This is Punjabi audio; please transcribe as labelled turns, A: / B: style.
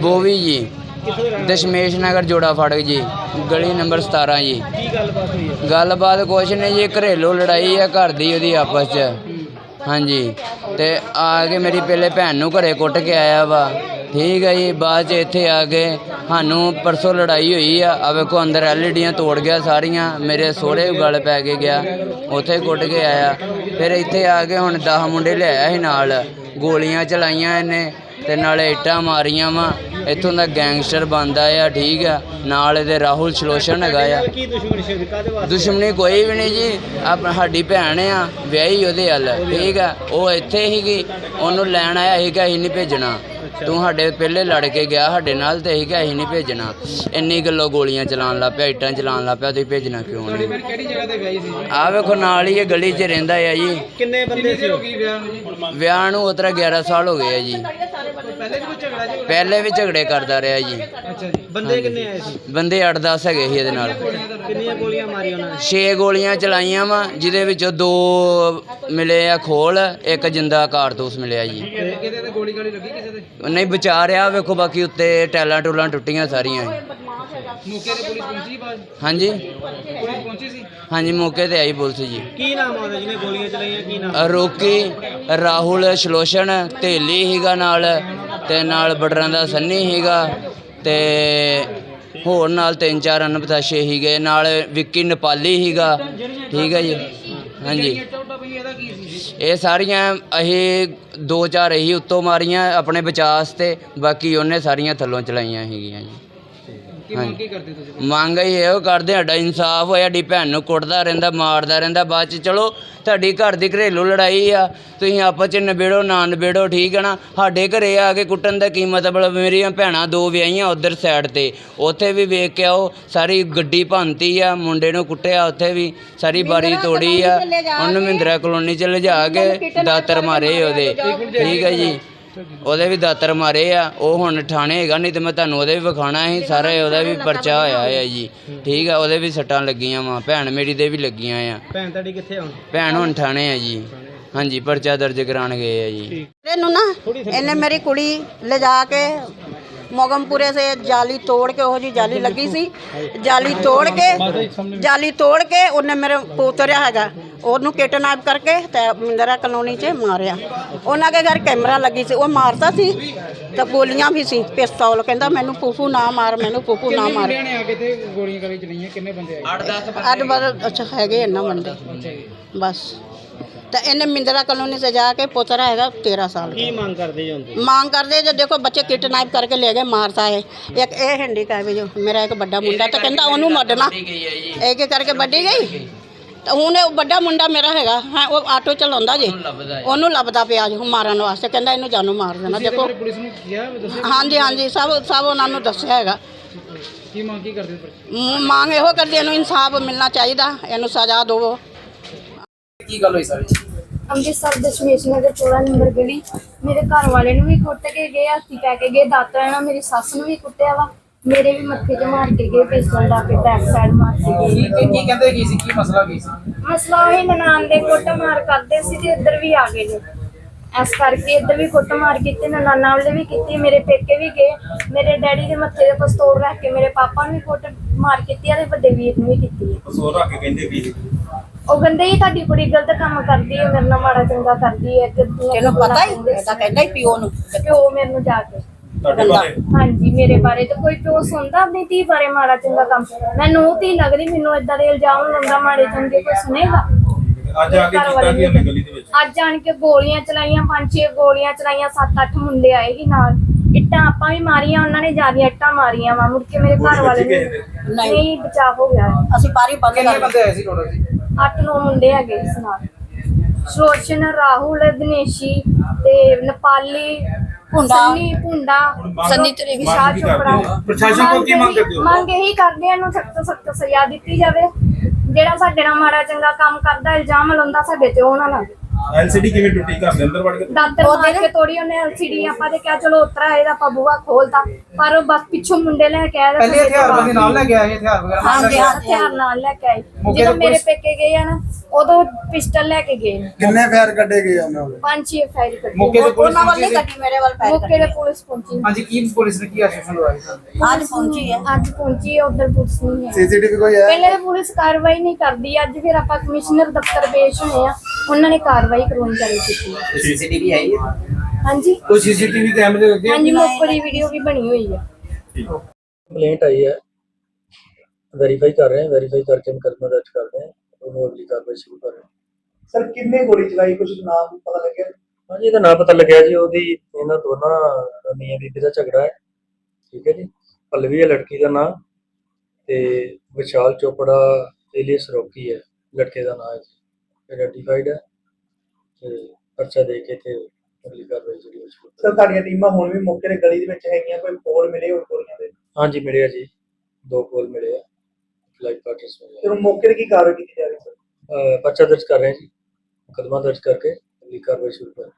A: ਬੋਵੀ ਜੀ ਦਸ਼ਮੇਸ਼ ਨਗਰ ਜੋੜਾ ਫਾਟਕ ਜੀ, ਗਲੀ ਨੰਬਰ 17 ਜੀ।
B: ਕੀ ਗੱਲਬਾਤ ਹੋਈ ਹੈ
A: ਗੱਲਬਾਤ ਕੁਛ ਨਹੀਂ ਜੀ, ਘਰੇਲੂ ਲੜਾਈ ਆ ਘਰ ਦੀ ਉਹਦੀ ਆਪਸ 'ਚ। ਹਾਂਜੀ, ਤੇ ਆ ਕੇ ਮੇਰੀ ਪਹਿਲੇ ਭੈਣ ਨੂੰ ਘਰੇ ਕੁੱਟ ਕੇ ਆਇਆ ਵਾ। ਠੀਕ ਹੈ ਜੀ, ਬਾਅਦ 'ਚ ਇੱਥੇ ਆ ਕੇ ਸਾਨੂੰ ਪਰਸੋਂ ਲੜਾਈ ਹੋਈ ਆ ਆ ਵੇਖੋ ਅੰਦਰ ਐਲਈਡੀਆਂ ਤੋੜ ਗਿਆ ਸਾਰੀਆਂ, ਮੇਰੇ ਸੋਹਰੇ ਗਲ ਪੈ ਕੇ ਗਿਆ, ਉੱਥੇ ਕੁੱਟ ਕੇ ਆਇਆ। ਫਿਰ ਇੱਥੇ ਆ ਕੇ ਹੁਣ 10 ਮੁੰਡੇ ਲਿਆਇਆ ਸੀ ਨਾਲ, ਗੋਲੀਆਂ ਚਲਾਈਆਂ ਇਹਨੇ। ਤੇ ਨਾਲੇ ਇੱਟਾਂ ਮਾਰੀਆਂ ਵਾ। ਇੱਥੋਂ ਦਾ ਗੈਂਗਸਟਰ ਬੰਦਾ ਆ, ਠੀਕ ਆ। ਨਾਲ ਇਹਦੇ ਰਾਹੁਲ ਸ਼ਲੋਸ਼ਣ ਹੈਗਾ ਆ।
B: ਕੀ ਦੁਸ਼ਮਣੀ ਸੀ ਕਾਦੇ ਵਾਸਤੇ
A: ਦੁਸ਼ਮਣੀ ਕੋਈ ਵੀ ਨਹੀਂ ਜੀ, ਆਪ ਸਾਡੀ ਭੈਣ ਆ, ਵਿਆਹੀ ਉਹਦੇ ਹੱਲ ਠੀਕ ਆ। ਉਹ ਇੱਥੇ ਸੀਗੀ, ਉਹਨੂੰ ਲੈਣ ਆਇਆ ਸੀਗਾ, ਅਸੀਂ ਨਹੀਂ ਭੇਜਣਾ। ਤੂੰ ਸਾਡੇ ਪਹਿਲੇ ਲੜ ਕੇ ਗਿਆ ਸਾਡੇ ਨਾਲ ਤੇ ਅਸੀਂ ਕਿਹਾ ਅਸੀਂ ਨਹੀਂ ਭੇਜਣਾ। ਇੰਨੀ ਗੱਲੋਂ ਗੋਲੀਆਂ ਚਲਾਉਣ ਲੱਗ ਪਿਆ ਇੱਟਾਂ ਚਲਾਉਣ ਲੱਗ ਪਿਆ ਤੁਸੀਂ ਭੇਜਣਾ ਕਿਉਂ ਨਹੀਂ?
B: ਕਿਹੜੀ ਜਗ੍ਹਾ ਤੇ ਵਿਆਹੀ ਸੀ?
A: ਆ ਵੇਖੋ ਨਾਲ ਹੀ ਇਹ ਗਲੀ 'ਚ ਰਹਿੰਦਾ ਆ ਜੀ।
B: ਕਿੰਨੇ ਬੰਦੇ ਸੀ?
A: ਵਿਆਹ ਨੂੰ ਉਤਰਾ 11 ਸਾਲ ਹੋ ਗਏ ਆ ਜੀ।
B: ਪਹਿਲੇ ਵੀ ਕੋਈ ਝਗੜਾ ਜੀ?
A: ਪਹਿਲੇ ਵੀ ਝਗੜੇ ਕਰਦਾ ਰਿਹਾ ਜੀ।
B: ਅੱਛਾ ਜੀ। ਬੰਦੇ ਕਿੰਨੇ ਆਏ ਸੀ?
A: ਬੰਦੇ 8-10 ਹੈਗੇ ਸੀ ਇਹਦੇ ਨਾਲ।
B: ਕਿੰਨੀਆਂ ਗੋਲੀਆਂ ਮਾਰੀਆਂ ਉਹਨਾਂ ਨੇ?
A: 6 ਗੋਲੀਆਂ ਚਲਾਈਆਂ ਵਾ ਜਿਹਦੇ ਵਿੱਚੋਂ ਦੋ ਮਿਲੇ ਆ ਖੋਲ ਇੱਕ ਜਿੰਦਾ ਕਾਰਤੂਸ ਮਿਲਿਆ ਜੀ।
B: ਕਿਤੇ ਤੇ ਗੋਲੀ ਗਾਲੀ ਲੱਗੀ?
A: ਨਹੀਂ ਬਚਾ ਰਿਹਾ ਵੇਖੋ ਬਾਕੀ ਉੱਤੇ ਟੈਲਾਂ ਟੂਲਾਂ ਟੁੱਟੀਆਂ ਸਾਰੀਆਂ।
B: ਮੌਕੇ ਤੇ ਪੁਲਿਸ ਪਹੁੰਚੀ ਬਾਅਦ?
A: ਹਾਂਜੀ।
B: ਪੁਲਿਸ ਪਹੁੰਚੀ ਸੀ?
A: ਹਾਂਜੀ ਮੌਕੇ ਤੇ ਆਈ ਪੁਲਿਸ ਜੀ।
B: ਕੀ ਨਾਮ ਆਉਂਦਾ ਜਿਹਨੇ ਗੋਲੀਆਂ ਚਲਾਈਆਂ ਕੀ ਨਾਮ?
A: ਰੋਕੀ ਰਾਹੁਲ ਸ਼ਲੋਸ਼ਣ ਢੇਲੀ ਹੀਗਾ ਨਾਲ ਤੇ ਨਾਲ ਬਟਰਾਂ ਦਾ ਸੰਨੀ ਹੀਗਾ ਤੇ ਹੋਰ ਨਾਲ ਤਿੰਨ ਚਾਰ ਅਨਪਤਾਸ਼ੇ ਹੀਗੇ ਨਾਲ ਵਿੱਕੀ ਨੇਪਾਲੀ ਹੀਗਾ। ਠੀਕ ਹੈ ਜੀ। ਹਾਂਜੀ
B: ਟੋਟਾ ਭਈ ਇਹਦਾ ਕੀ ਸੀ
A: ਇਹ ਸਾਰੀਆਂ ਅਸੀਂ ਦੋ ਚਾਰ ਅਸੀਂ ਉੱਤੋਂ ਮਾਰੀਆਂ ਆਪਣੇ ਬਚਾਅ ਤੇ ਬਾਕੀ ਉਹਨੇ ਸਾਰੀਆਂ ਥੱਲੋਂ ਚਲਾਈਆਂ ਹੈਗੀਆਂ ਜੀ।
B: ਕੀ ਮੰਗ ਕੀ ਕਰਦੇ ਤੁਸੀਂ
A: ਮੰਗ ਅਸੀਂ ਇਹੋ ਕਰਦੇ ਸਾਡਾ ਇਨਸਾਫ ਹੋਇਆ ਸਾਡੀ ਭੈਣ ਨੂੰ ਕੁੱਟਦਾ ਰਹਿੰਦਾ ਮਾਰਦਾ ਰਹਿੰਦਾ ਬਾਅਦ ਚ ਚਲੋ ਤੁਹਾਡੀ ਘਰ ਦੀ ਘਰੇਲੂ ਲੜਾਈ ਆ ਤੁਸੀਂ ਆਪਸ ਚ ਨਿਬੇੜੋ ਨਾ ਨਿਬੇੜੋ ਠੀਕ ਹੈ ਨਾ? ਸਾਡੇ ਘਰੇ ਆ ਕੇ ਕੁੱਟਣ ਦਾ ਕੀ ਮਤਲਬ ਮੇਰੀਆਂ ਭੈਣਾਂ ਦੋ ਵਿਆਹੀਆਂ ਉਧਰ ਸਾਈਡ ਤੇ ਉੱਥੇ ਵੀ ਵੇਖ ਕੇ ਆਓ ਸਾਰੀ ਗੱਡੀ ਭੰਨਤੀ ਆ ਮੁੰਡੇ ਨੂੰ ਕੁੱਟਿਆ ਉੱਥੇ ਵੀ ਸਾਰੀ ਬਾਰੀ ਤੋੜੀ ਆ ਉਹਨੂੰ ਮਹਿੰਦਰਾ ਕਲੋਨੀ ਚ ਲਿਜਾ ਕੇ ਦਾਤਰ ਮਾਰੇ ਉਹਦੇ ਠੀਕ ਹੈ ਜੀ। ਉਹਦੇ ਵੀ ਦਾਤਰ ਮਾਰੇ ਆ ਉਹ ਹੁਣ ਠਾਣੇ ਹੈਗਾ ਨਹੀਂ ਤੇ ਮੈਂ ਤੁਹਾਨੂੰ ਉਹਦੇ ਵੀ ਵਿਖਾਣਾ ਸੀ ਸਾਰਾ ਉਹਦਾ ਵੀ ਪਰਚਾ ਹੋਇਆ ਹੈ ਜੀ। ਠੀਕ ਆ ਉਹਦੇ ਵੀ ਸੱਟਾਂ ਲੱਗੀਆਂ ਵਾ ਭੈਣ ਮੇਰੀ ਦੇ ਵੀ ਲੱਗੀਆਂ ਆ।
B: ਭੈਣ ਤੁਹਾਡੀ ਕਿੱਥੇ ਹੁਣ?
A: ਭੈਣ ਹੁਣ ਠਾਣੇ ਆ ਜੀ। ਹਾਂਜੀ ਪਰਚਾ ਦਰਜ ਕਰਾਉਣ ਗਏ ਆ ਜੀ।
C: ਇਹਨੂੰ ਨਾ ਇਹਨੇ ਮੇਰੀ ਕੁੜੀ ਲਿਜਾ ਕੇ ਮੋਗਮਪੁਰੇ ਸੇ ਜਾਲੀ ਤੋੜ ਕੇ ਉਹ ਜੀ ਜਾਲੀ ਲੱਗੀ ਸੀ। ਜਾਲੀ ਤੋੜ ਕੇ ਜਾਲੀ ਤੋੜ ਕੇ ਉਹਨੇ ਮੇਰੇ ਪੋਤਰਿਆ ਹੈਗਾ। ਉਹਨੂੰ ਕਿਡਨੈਪ ਕਰਕੇ ਤੇ ਮਿੰਦਰਾ ਕਲੋਨੀ 'ਚ ਮਾਰਿਆ। ਉਹਨਾਂ ਦੇ ਘਰ ਕੈਮਰਾ ਲੱਗੀ ਸੀ ਉਹ ਮਾਰਦਾ ਸੀ ਤੇ ਗੋਲੀਆਂ ਵੀ ਸੀ ਪਿਸਤੌਲ। ਕਹਿੰਦਾ ਮੈਨੂੰ ਪੂਪੂ ਨਾ ਮਾਰ ਮੈਨੂੰ ਪੂਪੂ ਨਾ ਮਾਰ।
B: ਕਿੰਨੇ ਆ ਤੇ ਗੋਲੀਆਂ ਬੰਦੇ
C: ਬਸ। ਤਾਂ ਇਹਨੇ ਮਿੰਦਰਾ ਕਲੋਨੀ ਸੇ ਜਾ ਕੇ ਪੋਤਰਾ ਹੈਗਾ 13 ਸਾਲ
B: ਕੀ ਮੰਗ ਕਰਦੇ
C: ਜਾਂਦੇ ਮੰਗ ਕਰਦੇ ਜੇ ਦੇਖੋ ਬੱਚੇ ਕਿਡਨੈਪ ਕਰਕੇ ਲੈ ਗਏ ਮਾਰਤਾ ਹੈ ਇੱਕ ਇਹ ਹੈਂਡੀਕੈਪ ਜੋ ਮੇਰਾ ਇੱਕ ਵੱਡਾ ਮੁੰਡਾ ਤਾਂ ਕਹਿੰਦਾ ਉਹਨੂੰ ਮੱਡਣਾ ਇਹ ਕੇ ਕਰਕੇ ਵੱਡੀ ਗਈ? ਤਾਂ ਹੁਣ ਉਹ ਵੱਡਾ ਮੁੰਡਾ ਮੇਰਾ ਹੈਗਾ ਹਾਂ ਉਹ ਆਟੋ ਚਲਾਉਂਦਾ ਜੀ। ਉਹਨੂੰ ਲੱਭਦਾ ਪਿਆ ਜੀ ਮਾਰਨ ਵਾਸਤੇ। ਕਹਿੰਦਾ ਇਹਨੂੰ ਜਾਨੋਂ ਮਾਰ ਦੇਣਾ। ਦੇਖੋ।
B: ਪੁਲਿਸ ਨੂੰ ਕਿਹਾ ਵੀ ਦੱਸੋ
C: ਹਾਂਜੀ ਹਾਂਜੀ ਸਭ ਸਭ ਉਹਨਾਂ ਨੂੰ ਦੱਸਿਆ ਹੈਗਾ।
B: ਕੀ ਮੰਗ ਕੀ ਕਰਦੇ ਤੁਸੀਂ
C: ਮ- ਮੰਗ ਇਹੋ ਕਰਦੇ ਇਹਨੂੰ ਇਨਸਾਫ ਮਿਲਣਾ ਚਾਹੀਦਾ ਇਹਨੂੰ ਸਜ਼ਾ ਦਿਵੋ।
B: ਕੀ ਗੱਲ ਹੋਈ ਸਾਰੀ?
D: ਅੰਮ੍ਰਿਤਸਰ ਦਸ਼ਮੇਸ਼ ਨਗਰ 14 ਨੰਬਰ ਗਲੀ। ਮੇਰੇ ਘਰ ਵਾਲੇ ਨੂੰ ਵੀ ਕੁੱਟ ਕੇ ਗਏ ਹੱਥੀ ਪੈ ਕੇ ਗਏ ਦਾਤਰਾ ਨਾਲ ਮੇਰੀ ਸੱਸ ਨੂੰ ਵੀ ਕੁੱਟਿਆ ਵਾ। ਮੇਰੇ ਵੀ ਮੱਥੇ 'ਚ ਮਾਰ ਕੇ ਗਏ ਪਿਸਤੌਲ ਲਾ ਕੇ ਬੈਕ ਸਾਈਡ ਮਾਰ ਕੇ ਗਏ।
B: ਕੀ ਕੀ ਕਹਿੰਦੇ ਕੀ ਸੀ? ਕੀ ਮਸਲਾ ਕੀ ਸੀ?
D: ਮਸਲਾ ਉਹ ਨਨਾਣ ਦੇ ਕੁੱਟ ਮਾਰ ਕਰਦੇ ਸੀ ਤੇ ਇੱਧਰ ਵੀ ਆ ਗਏ ਨੇ। ਇਸ ਕਰਕੇ ਇੱਧਰ ਵੀ ਕੁੱਟ ਮਾਰ ਕੀਤੀ ਨਨਾਣਾ ਵਾਲੇ ਵੀ ਕੀਤੀ ਮੇਰੇ ਪੇਕੇ ਵੀ ਗਏ। ਮੇਰੇ ਡੈਡੀ ਦੇ ਮੱਥੇ ਤੇ ਪਿਸਤੌਲ ਰੱਖ ਕੇ ਮੇਰੇ ਪਾਪਾ ਨੂੰ ਵੀ ਕੁੱਟ ਮਾਰ ਕੀਤੀ ਆ ਤੇ ਵੱਡੇ ਵੀਰ ਨੂੰ ਵੀ ਕੀਤੀ। ਹੈ
E: ਸੋ ਰੱਖ ਕੇ ਕਹਿੰਦੇ ਵੀ
D: ਉਹ ਕਹਿੰਦੇ ਹੀ ਤੁਹਾਡੀ ਕੁੜੀ ਗਲਤ ਕੰਮ ਕਰਦੀ ਹੈ ਮੇਰੇ ਨਾਲ ਮਾੜਾ ਚੰਗਾ ਕਰਦੀ ਹੈ ਤੇ
C: ਤੈਨੂੰ ਪਤਾ ਹੀ ਇਹ ਤਾਂ ਕਹਿੰਦਾ ਹੀ ਪਿਓ ਨੂੰ।
D: ਪਿਓ ਮੈਨੂੰ ਜਾ ਕੇ।
E: ਤੁਹਾਡੇ ਬਾਰੇ?
D: ਹਾਂਜੀ ਮੇਰੇ ਬਾਰੇ ਤਾਂ ਕੋਈ ਪਿਓ ਸੁਣਦਾ ਆਪਣੀ ਧੀ ਬਾਰੇ ਮਾੜਾ ਚੰਗਾ ਕੰਮ ਮੈਂ ਨੂੰ ਧੀ ਲੱਗਦੀ ਮੈਨੂੰ ਇਦਾਂ ਦੇ ਇਲਜ਼ਾਮ ਲਾਉਂਦਾ ਮਾੜੇ ਚੰਗੇ ਕੋਈ ਸੁਣੇਗਾ।
E: ਅੱਜ ਆ ਕੇ ਕੀਤਾ ਕੀ ਉਹਨੇ ਗਲੀ ਦੇ ਵਿੱਚ?
D: ਅੱਜ ਆਣ ਕੇ ਗੋਲੀਆਂ ਚਲਾਈਆਂ ਪੰਜ ਛੇ ਗੋਲੀਆਂ ਚਲਾਈਆਂ ਸੱਤ ਅੱਠ ਮੁੰਡੇ ਆਏ ਸੀ ਨਾਲ। ਇੱਟਾਂ ਆਪਾਂ ਵੀ ਮਾਰੀਆਂ ਉਹਨਾਂ ਨੇ ਜ਼ਿਆਦਾ ਇੱਟਾਂ ਮਾਰੀਆਂ ਵਾ ਮੁੜ ਕੇ ਮੇਰੇ ਘਰ ਵਾਲੇ ਨੇ ਨਹੀਂ ਬਚਾ ਹੋ ਗਿਆ।
C: ਅਸੀਂ ਬਾਰੀ ਬੰਦ
B: ਕਿੰਨੇ ਬੰਦੇ ਆਏ ਸੀ ਟੋਟਲ ਜੀ?
D: ਅੱਠ ਨੌ ਮੁੰਡੇ ਹੈਗੇ ਇਸ ਨਾਲ। ਸ਼ੋਸ਼ਨ ਰਾਹੁਲ ਦਿਨੇਸ਼ੀ ਤੇ ਨੇਪਾਲੀ
C: ਭੁੰਡਾ।
D: ਸੰਨੀ ਭੁੰਡਾ
C: ਸੰਨੀ ਤੇਰੇ ਵੀ
D: ਵਿਸ਼ਾਲ ਚੋਪੜਾ?
E: ਪ੍ਰਸ਼ਾਸਨ ਕੋਲ ਕੀ ਮੰਗ ਕਰਦੇ ਹੋ?
D: ਮੰਗ ਇਹੀ ਕਰਦੇ ਆ ਇਹਨੂੰ ਸਖਤ ਸਖਤ ਸਜ਼ਾ ਦਿੱਤੀ ਜਾਵੇ ਜਿਹੜਾ ਸਾਡੇ ਨਾਲ ਮਾੜਾ ਚੰਗਾ ਕੰਮ ਕਰਦਾ ਇਲਜ਼ਾਮ ਲਾਉਂਦਾ ਸਾਡੇ ਤੇ ਉਹ ਨਾ ਲਾਵੇ
E: ਐਲਸੀਡੀ ਕਿਵੇਂ ਟੁੱਟੀ? ਘਰ ਦੇ ਅੰਦਰ ਵੜ ਕੇ?
D: ਦਾਤਰ ਮਾਰ ਕੇ ਤੋੜੀ ਉਹਨੇ ਐਲਸੀਡੀ ਆਪਾਂ ਤੇ ਕਿਹਾ ਚਲੋ ਉਤਰਾ ਇਹਦਾ ਆਪਾਂ ਬੂਹਾ ਖੋਲਤਾ ਪਰ ਉਹ ਬਸ ਪਿੱਛੋਂ ਮੁੰਡੇ ਲੈ ਕੇ ਤੇ
B: ਪਹਿਲੇ ਹਥਿਆਰ ਬੰਦੇ ਨਾਲ ਲੈ ਕੇ ਆਏ ਹਥਿਆਰ ਵਗੈਰਾ ਆਏ।
C: ਹਾਂਜੀ
D: ਹਥਿਆਰ ਨਾਲ ਲੈ ਕੇ ਆਏ। ਜਦੋਂ ਮੇਰੇ ਪੇਕੇ ਗਏ ਆ ਨਾ ਉਦੋਂ ਪਿਸਟਲ ਲੈ ਕੇ ਗਏ ਨੇ।
F: ਕਿੰਨੇ ਫਾਇਰ ਕੱਢੇ ਗਏ ਆ ਉਹਨਾਂ ਦੇ
D: ਪੰਜ ਛੇ ਫਾਇਰ ਕੱਢੇ
B: ਮੌਕੇ ਤੇ ਪੁਲਿਸ
C: ਉਹਨਾਂ ਵੱਲ ਕੱਢੀ ਮੇਰੇ ਵੱਲ ਪੈਰ
D: ਮੌਕੇ ਤੇ ਪੁਲਿਸ ਪਹੁੰਚੀ।
B: ਹਾਂਜੀ ਕੀ ਪੁਲਿਸ ਨੇ ਕੀ ਆਸ਼ਵਾਸਨ ਤੁਹਾਨੂੰ?
C: ਅੱਜ ਪਹੁੰਚੀ ਹੈ।
D: ਅੱਜ ਪਹੁੰਚੀ ਹੈ ਉਧਰ ਪੁਲਿਸ ਨਹੀਂ ਹੈ।
F: ਸੀਸੀਟੀਵੀ ਕੋਈ ਹੈ?
D: ਪਹਿਲੇ ਤਾਂ ਪੁਲਿਸ ਕਾਰਵਾਈ ਨਹੀਂ ਕਰਦੀ ਅੱਜ ਫਿਰ ਆਪਾਂ ਕਮਿਸ਼ਨਰ ਦਫ਼ਤਰ ਪੇਸ਼ ਹੋਏ ਆ। ਉਹਨਾਂ ਨੇ ਕਾਰਵਾਈ ਕਰਵਾਉਣੀ ਚਾਲੂ ਕੀਤੀ ਹੈ
B: ਸੀਸੀਟੀਵੀ ਆਈ ਹੈ?
D: ਹਾਂਜੀ।
B: ਕੋਈ ਸੀਸੀਟੀਵੀ ਕੈਮਰੇ ਲੱਗੇ?
D: ਹਾਂਜੀ ਮੌਕੇ ਦੀ ਵੀਡੀਓ ਵੀ ਬਣੀ ਹੋਈ ਹੈ।
G: ਕੰਪਲੇਂਟ ਆਈ ਹੈ। ਵੈਰੀਫਾਈ ਕਰ ਰਹੇ ਹਾਂ ਵੈਰੀਫਾਈ ਕਰਕੇ ਮੁਕੱਦਮਾ ਦਰਜ ਕਰ ਰਹੇ ਹਾਂ। ਉਹਨੂੰ ਅਗਲੀ ਕਾਰਵਾਈ ਸ਼ੁਰੂ ਕਰ ਰਹੇ ਹਾਂ।
F: ਸਰ ਕਿੰਨੇ ਗੋਲੀ ਚਲਾਈ? ਕੁਝ ਨਾਮ ਪਤਾ ਲੱਗਿਆ?
G: ਹਾਂਜੀ ਇਹਦਾ ਨਾਂ ਪਤਾ ਲੱਗਿਆ ਜੀ। ਉਹਦੀ ਇਹਨਾਂ ਦੋਨਾਂ ਮੀਆਂ ਬੀਬੀ ਦਾ ਝਗੜਾ ਹੈ। ਠੀਕ ਹੈ ਜੀ। ਪੱਲਵੀ ਹੈ ਲੜਕੀ ਦਾ ਨਾਂ ਤੇ ਵਿਸ਼ਾਲ ਚੋਪੜਾ ਏਲੀਅਸ ਰੋਕੀ ਹੈ। ਲੜਕੇ ਦਾ ਨਾਂ ਹੈ ਜੀ। ਆਈਡੈਂਟੀਫਾਈਡ ਹੈ। ਤੇ ਪਰਚਾ ਦੇ ਕੇ ਤੇ ਅਗਲੀ ਕਾਰਵਾਈ ਜਿਹੜੀ ਉਹ ਸ਼ੁਰੂ
F: ਤੁਹਾਡੀਆਂ ਟੀਮਾਂ ਹੁਣ ਵੀ ਮੌਕੇ ਤੇ ਗਲੀ ਦੇ ਵਿੱਚ ਹੈਗੀਆਂ ਕੋਈ ਕੋਲ ਮਿਲੇ ਹੋਣ ਗੋਲੀਆਂ ਦੇ?
G: ਹਾਂਜੀ ਮਿਲਿਆ ਜੀ। ਦੋ ਕੋਲ ਮਿਲੇ ਆ। ਲਾਈਵ ਪਾਰਟਸ ਮਿਲੇ
F: ਫਿਰ ਮੌਕੇ ਤੇ ਕੀ ਕਾਰਵਾਈ ਕੀਤੀ ਜਾ ਰਹੀ ਸਰ?
G: ਅਹ ਪਰਚਾ ਦਰਜ ਕਰ ਰਹੇ ਹਾਂ ਜੀ। ਮੁਕੱਦਮਾ ਦਰਜ ਕਰਕੇ ਅਗਲੀ ਕਾਰਵਾਈ ਸ਼ੁਰੂ ਕਰ।